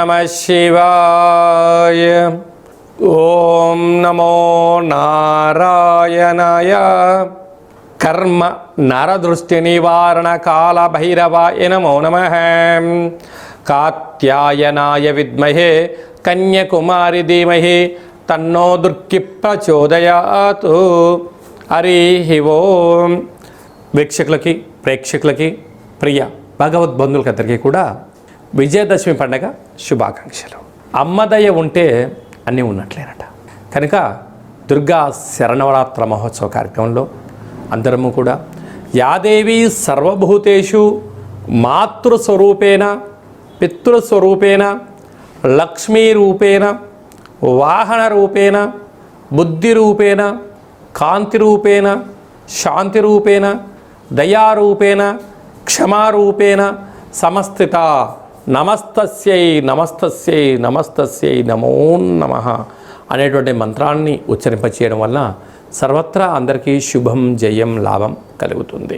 నమ శివాయ ఓం నమో నారాయణయ కర్మ నరదృష్టి నివారణ కాల భైరవాయ నమో నమ కాత్యాయనాయ విద్మహే కన్యకుమారి ధీమహి తన్నో దుర్కి ప్రచోదయాతు హరి ఓం వీక్షకులకి ప్రేక్షకులకి ప్రియ భగవద్బంధువులకి అందరికీ కూడా విజయదశమి పండగ శుభాకాంక్షలు. అమ్మదయ ఉంటే అన్నీ ఉన్నట్లేనట. కనుక దుర్గా శరణవరాత్ర మహోత్సవ కార్యక్రమంలో అందరము కూడా యాదేవి సర్వభూతేషు మాతృస్వరూపేణ పితృస్వరూపేణ లక్ష్మీరూపేణ వాహనరూపేణ బుద్ధిరూపేణ కాంతిరూపేణ శాంతిరూపేణ దయారూపేణ క్షమారూపేణ సమస్థిత నమస్తస్యై నమస్తస్యై నమస్తస్యై నమో నమ అనేటువంటి మంత్రాన్ని ఉచ్చరింపచేయడం వల్ల సర్వత్రా అందరికీ శుభం జయం లాభం కలుగుతుంది.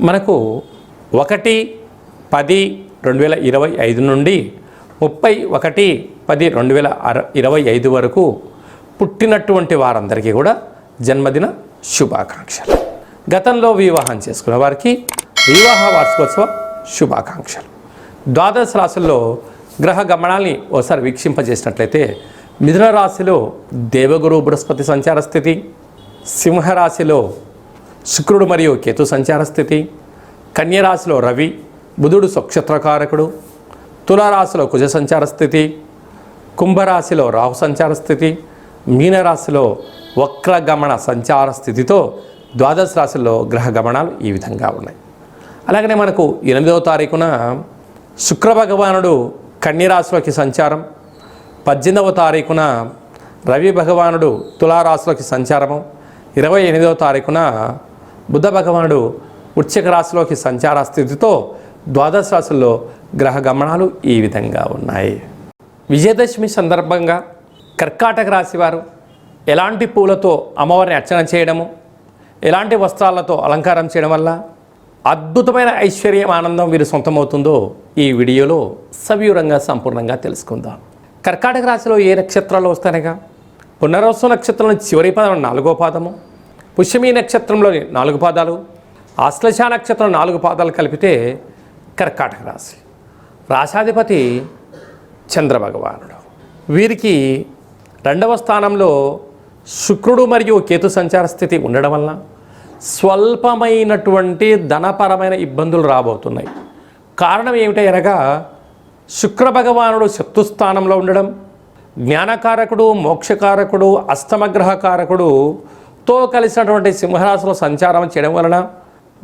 మనకు ఒకటి పది రెండు వేల ఇరవై ఐదు నుండి ముప్పై ఒకటి పది రెండు వేల అర ఇరవై ఐదు వరకు పుట్టినటువంటి వారందరికీ కూడా జన్మదిన శుభాకాంక్షలు. గతంలో వివాహం చేసుకున్న వారికి వివాహ వార్షికోత్సవ శుభాకాంక్షలు. ద్వాదశ రాశుల్లో గ్రహ గమనాల్ని ఓసారి వీక్షింపజేసినట్లయితే మిథున రాశిలో దేవగురు బృహస్పతి సంచార స్థితి సింహరాశిలో శుక్రుడు మరియు కేతు సంచార స్థితి కన్యరాశిలో రవి బుధుడు స్వక్షత్రకారకుడు తులారాశిలో కుజ సంచార స్థితి కుంభరాశిలో రాహు సంచార స్థితి మీనరాశిలో వక్రగమన సంచార స్థితితో ద్వాదశ రాశుల్లో గ్రహ గమనాలు ఈ విధంగా ఉన్నాయి. అలాగనే మనకు ఎనిమిదవ తారీఖున శుక్ర భగవానుడు కన్యరాశిలోకి సంచారం. పద్దెనిమిదవ తారీఖున రవి భగవానుడు తులారాశిలోకి సంచారము. ఇరవై ఎనిమిదవ తారీఖున బుధ భగవానుడు వృశ్చిక రాశిలోకి సంచార స్థితితో ద్వాదశ రాశుల్లో గ్రహ గమనాలు ఈ విధంగా ఉన్నాయి. విజయదశమి సందర్భంగా కర్కాటక రాశివారు ఎలాంటి పూలతో అమ్మవారిని అర్చన చేయడము ఎలాంటి వస్త్రాలతో అలంకారం చేయడం వల్ల అద్భుతమైన ఐశ్వర్యం ఆనందం వీరు సొంతమవుతుందో ఈ వీడియోలో సవివరంగా సంపూర్ణంగా తెలుసుకుందాం. కర్కాటక రాశిలో ఏ నక్షత్రాలు వస్తానగా పునర్వసు నక్షత్రంలో చివరి పాదం నాలుగో పాదము. పుష్యమి నక్షత్రంలోని నాలుగు పాదాలు. ఆశ్లేష నక్షత్రం నాలుగు పాదాలు కలిపితే కర్కాటక రాశి. రాశాధిపతి చంద్రభగవానుడు. వీరికి రెండవ స్థానంలో శుక్రుడు మరియు కేతు సంచార స్థితి ఉండడం వలన స్వల్పమైనటువంటి ధనపరమైన ఇబ్బందులు రాబోతున్నాయి. కారణం ఏమిటనగా అనగా శుక్ర భగవానుడు శత్రుస్థానంలో ఉండడం జ్ఞానకారకుడు మోక్షకారకుడు అష్టమగ్రహకారకుడు తో కలిసినటువంటి సింహరాశిలో సంచారం చేయడం వలన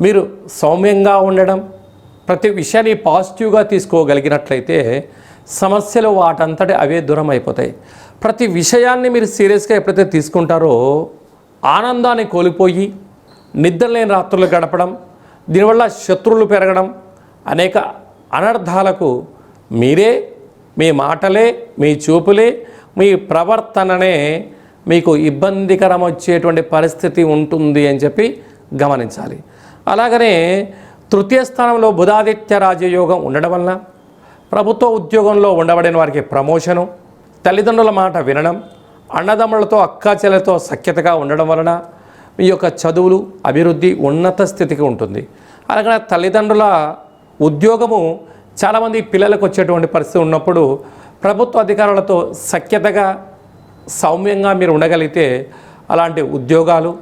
మీరు సౌమ్యంగా ఉండడం ప్రతి విషయాన్ని పాజిటివ్గా తీసుకోగలిగినట్లయితే సమస్యలు వాటంతటి అవే దూరం అయిపోతాయి. ప్రతి విషయాన్ని మీరు సీరియస్గా ఎప్పుడైతే తీసుకుంటారో ఆనందాన్ని కోల్పోయి నిద్రలేని రాత్రులు గడపడం దీనివల్ల శత్రువులు పెరగడం అనేక అనర్థాలకు మీరే మీ మాటలే మీ చూపులే మీ ప్రవర్తననే మీకు ఇబ్బందికరం వచ్చేటువంటి పరిస్థితి ఉంటుంది అని చెప్పి గమనించాలి. అలాగనే తృతీయ స్థానంలో బుధాదిత్య రాజయోగం ఉండడం వలన ప్రభుత్వ ఉద్యోగంలో ఉండబడిన వారికి ప్రమోషను తల్లిదండ్రుల మాట వినడం అన్నదమ్ములతో అక్కాచెలతో సఖ్యతగా ఉండడం వలన మీ యొక్క చదువులు అభివృద్ధి ఉన్నత స్థితికి ఉంటుంది. అలాగే తల్లిదండ్రుల ఉద్యోగము చాలామంది పిల్లలకు వచ్చేటువంటి పరిస్థితి ఉన్నప్పుడు ప్రభుత్వ అధికారులతో సఖ్యతగా సౌమ్యంగా మీరు ఉండగలిగితే అలాంటి ఉద్యోగాలు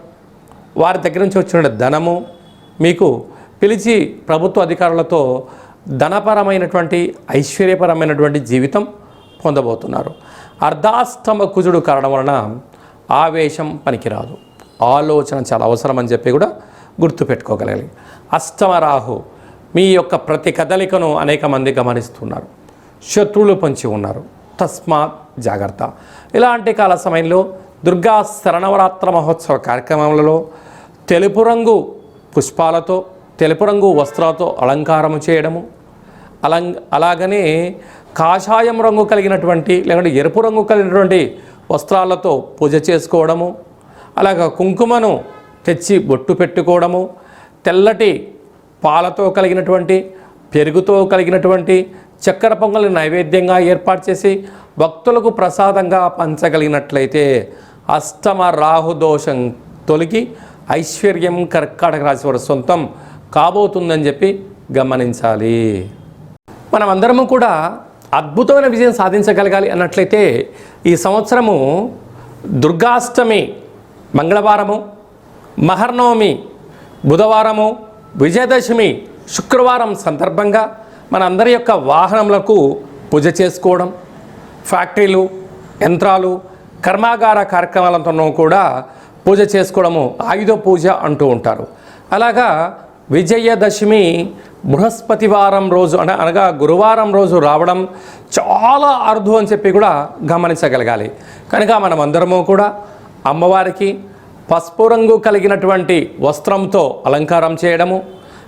వారి దగ్గర నుంచి వచ్చిన ధనము మీకు పిలిచి ప్రభుత్వ అధికారులతో ధనపరమైనటువంటి ఐశ్వర్యపరమైనటువంటి జీవితం పొందబోతున్నారు. అర్ధాష్టమ కుజుడు కారణం వలన ఆవేశం పనికిరాదు. ఆలోచన చాలా అవసరం అని చెప్పి కూడా గుర్తుపెట్టుకోగలగాలి. అష్టమ రాహు మీ యొక్క ప్రతి కదలికను అనేక మంది గమనిస్తున్నారు. శత్రువులు పంచి ఉన్నారు. తస్మాత్ జాగ్రత్త. ఇలాంటి కాల సమయంలో దుర్గా శరణవరాత్ర మహోత్సవ కార్యక్రమాలలో తెలుపు రంగు పుష్పాలతో తెలుపు రంగు వస్త్రాలతో అలంకారము చేయడము అలం అలాగనే కాషాయం రంగు కలిగినటువంటి లేకుంటే ఎరుపు రంగు కలిగినటువంటి వస్త్రాలతో పూజ చేసుకోవడము అలాగ కుంకుమను తెచ్చి బొట్టు పెట్టుకోవడము తెల్లటి పాలతో కలిగినటువంటి పెరుగుతో కలిగినటువంటి చక్కెర పొంగల్ని నైవేద్యంగా ఏర్పాటు చేసి భక్తులకు ప్రసాదంగా పంచగలిగినట్లయితే అష్టమ రాహు దోషం తొలగి ఐశ్వర్యం కర్కాటక రాశి వారి సొంతం కాబోతుందని చెప్పి గమనించాలి. మనం అందరము కూడా అద్భుతమైన విజయం సాధించగలగాలి అన్నట్లయితే ఈ సంవత్సరము దుర్గాష్టమి మంగళవారము మహర్నవమి బుధవారము విజయదశమి శుక్రవారం సందర్భంగా మన అందరి యొక్క వాహనములకు పూజ చేసుకోవడం ఫ్యాక్టరీలు యంత్రాలు కర్మాగార కార్యక్రమాలతోనూ కూడా పూజ చేసుకోవడము ఆయుధ పూజ అంటూ ఉంటారు. అలాగా విజయదశమి బృహస్పతివారం రోజు అన అనగా గురువారం రోజు రావడం చాలా అరుదు అని చెప్పి కూడా గమనించగలగాలి. కనుక మనం అందరము కూడా అమ్మవారికి పసుపు రంగు కలిగినటువంటి వస్త్రంతో అలంకారం చేయడము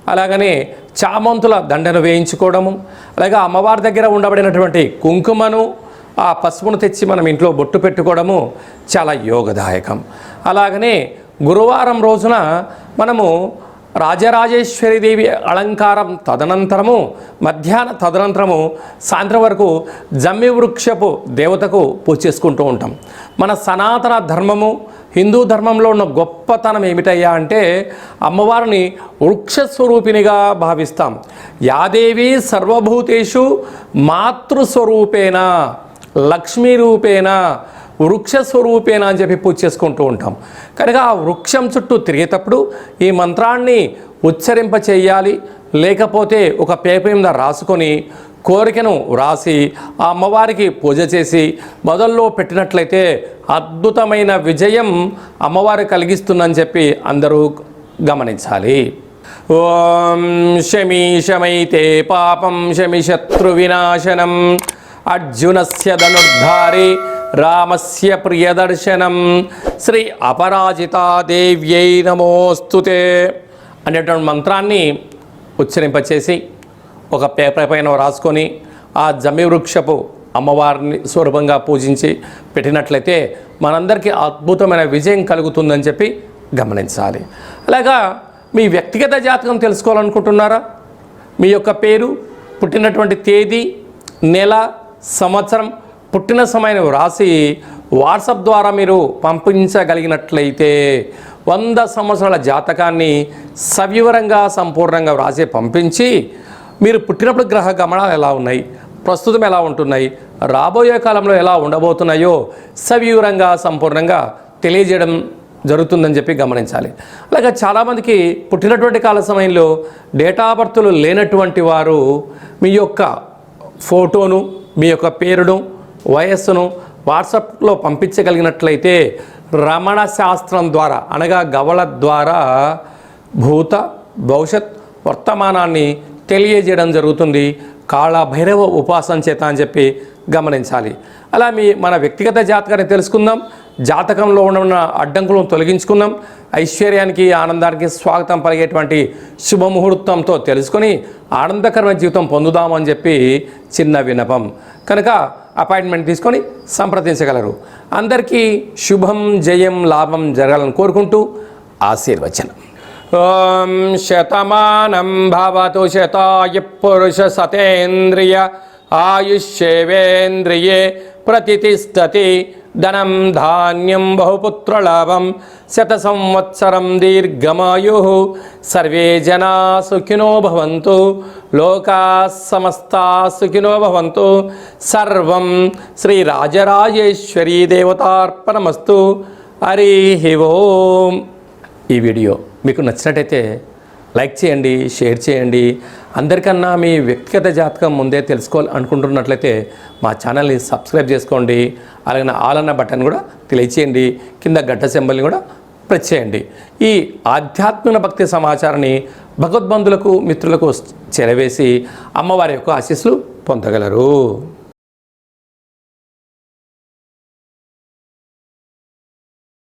అలాగనే చామంతుల దండను వేయించుకోవడము అలాగే అమ్మవారి దగ్గర ఉండబడినటువంటి కుంకుమను ఆ పసుపును తెచ్చి మనం ఇంట్లో బొట్టు పెట్టుకోవడము చాలా యోగదాయకం. అలాగనే గురువారం రోజున మనము రాజరాజేశ్వరిదేవి అలంకారం తదనంతరము మధ్యాహ్న తదనంతరము సాయంత్రం వరకు జమ్మి వృక్షపు దేవతకు పూజ చేసుకుంటూ ఉంటాం. మన సనాతన ధర్మము హిందూ ధర్మంలో ఉన్న గొప్పతనం ఏమిటయ్యా అంటే అమ్మవారిని వృక్షస్వరూపిణిగా భావిస్తాం. యాదేవి సర్వభూతేషు మాతృస్వరూపేణ లక్ష్మీ రూపేణ వృక్ష స్వరూపేణ అని చెప్పి పూజ చేసుకుంటూ ఉంటాం. కనుక ఆ వృక్షం చుట్టూ తిరిగేటప్పుడు ఈ మంత్రాన్ని ఉచ్చరింప చేయాలి. లేకపోతే ఒక పేపర్ మీద రాసుకొని కోరికను వ్రాసి ఆ అమ్మవారికి పూజ చేసి మొదల్లో పెట్టినట్లయితే అద్భుతమైన విజయం అమ్మవారు కలిగిస్తుందని చెప్పి అందరూ గమనించాలి. ఓం శమి శమైతే పాపం శమి శత్రు వినాశనం అర్జునస్య ధనుర్ధారి రామస్య ప్రియదర్శనం శ్రీ అపరాజితాదేవ్యై నమోస్తుతే అనేటువంటి మంత్రాన్ని ఉచ్చరింపచేసి ఒక పేపర్ పైన రాసుకొని ఆ జమివృక్షపు అమ్మవారిని స్వరూపంగా పూజించి పెట్టినట్లయితే మనందరికీ అద్భుతమైన విజయం కలుగుతుందని చెప్పి గమనించాలి. అలాగా మీ వ్యక్తిగత జాతకం తెలుసుకోవాలనుకుంటున్నారా? మీ యొక్క పేరు పుట్టినటువంటి తేదీ నెల సంవత్సరం పుట్టిన సమయాన్ని వ్రాసి వాట్సాప్ ద్వారా మీరు పంపించగలిగినట్లయితే వంద సంవత్సరాల జాతకాన్ని సవివరంగా సంపూర్ణంగా వ్రాసి పంపించి మీరు పుట్టినప్పుడు గ్రహ గమనాలు ఎలా ఉన్నాయి ప్రస్తుతం ఎలా ఉంటున్నాయి రాబోయే కాలంలో ఎలా ఉండబోతున్నాయో సవివరంగా సంపూర్ణంగా తెలియజేయడం జరుగుతుందని చెప్పి గమనించాలి. అలాగే చాలామందికి పుట్టినటువంటి కాల సమయంలో డేటా బర్త్లు లేనటువంటి వారు మీ యొక్క ఫోటోను మీ యొక్క పేరును వయస్సును వాట్సాప్లో పంపించగలిగినట్లయితే రమణ శాస్త్రం ద్వారా అనగా గవళ ద్వారా భూత భవిష్యత్ వర్తమానాన్ని తెలియజేయడం జరుగుతుంది. కాళ భైరవ ఉపాసన చేత అని చెప్పి గమనించాలి. అలా మీ మన వ్యక్తిగత జాతకాన్ని తెలుసుకుందాం. జాతకంలో ఉన్న అడ్డంకులను తొలగించుకుందాం. ఐశ్వర్యానికి ఆనందానికి స్వాగతం పలిగేటువంటి శుభముహూర్తంతో తెలుసుకొని ఆనందకరమైన జీవితం పొందుదామని చెప్పి చిన్న వినపం కనుక అపాయింట్మెంట్ తీసుకొని సంప్రదించగలరు. అందరికీ శుభం జయం లాభం జరగాలని కోరుకుంటూ ఆశీర్వచనం. ఓం శతమానం భవతు శతాయ పురుష సతేంద్రియ ఆయుష్యేవేంద్రియే ప్రతిష్టతి ధనం ధాన్యం బహుపుత్రలాభం శత సంవత్సరం దీర్ఘమాయు. సర్వే జనా సుఖినో భవంతు. లోకా సమస్తా సుఖినో భవంతు. సర్వం శ్రీ రాజరాజేశ్వరీ దేవతార్పణమస్తు. హరి ఓం. ఈ వీడియో మీకు నచ్చినట్టయితే లైక్ చేయండి షేర్ చేయండి. అందరికన్నా మీ వ్యక్తిగత జాతకం ముందే తెలుసుకోవాలి అనుకుంటున్నట్లయితే మా ఛానల్ని సబ్స్క్రైబ్ చేసుకోండి. అలాగే ఆల్ అన్న బటన్ కూడా తెలియచేయండి. కింద గడ్డ సింబల్ని కూడా ప్రెస్ చేయండి ఈ ఆధ్యాత్మిక భక్తి సమాచారాన్ని భగవద్బంధులకు మిత్రులకు చేరవేసి అమ్మవారి యొక్క ఆశీస్సులు పొందగలరు.